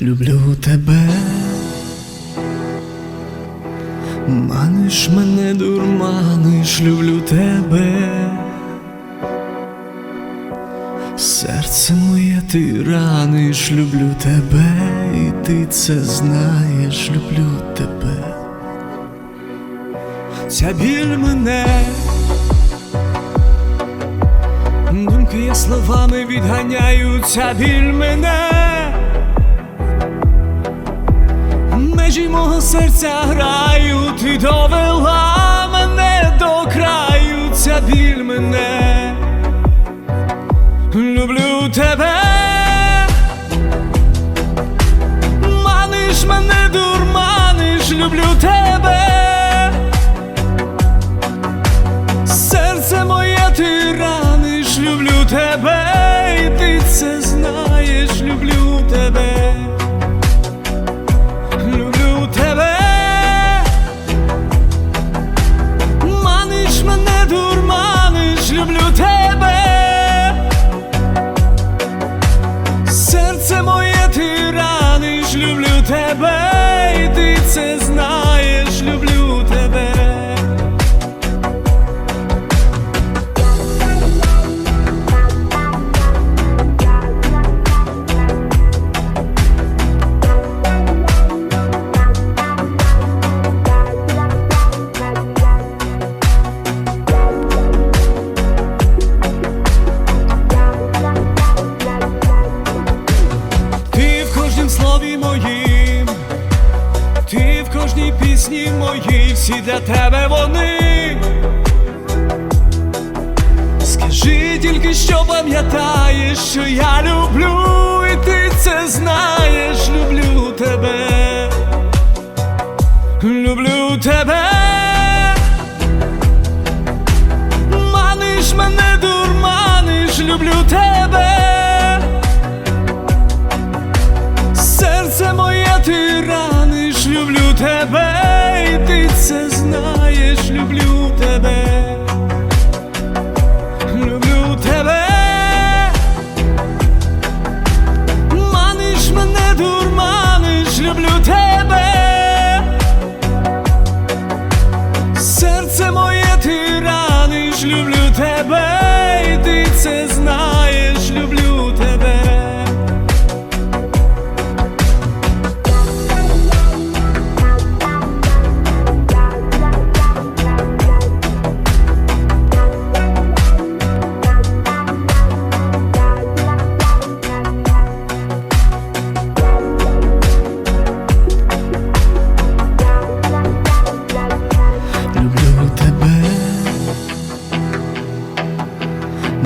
люблю тебе, маниш мене, дурманиш, люблю тебе, серце моє ти раниш, люблю тебе, і ти це знаєш, люблю тебе. Ця біль мене, думки я словами відганяю, ця біль мене. Межі мого серця грають, ти довела мене до краю, ця біль мене. Люблю тебе. Маниш мене, дурманиш, люблю тебе. Серце моє ти раниш, люблю тебе, це знаєш, люблю тебе. Ти в кожнім слові кожній пісні моїй, всі для тебе вони. Скажи тільки, що пам'ятаєш, що я люблю, і ти це знаєш, люблю тебе, люблю тебе. Маниш мене, дурманиш, люблю тебе. Серце моє ти раниш, люблю тебе, раниш, люблю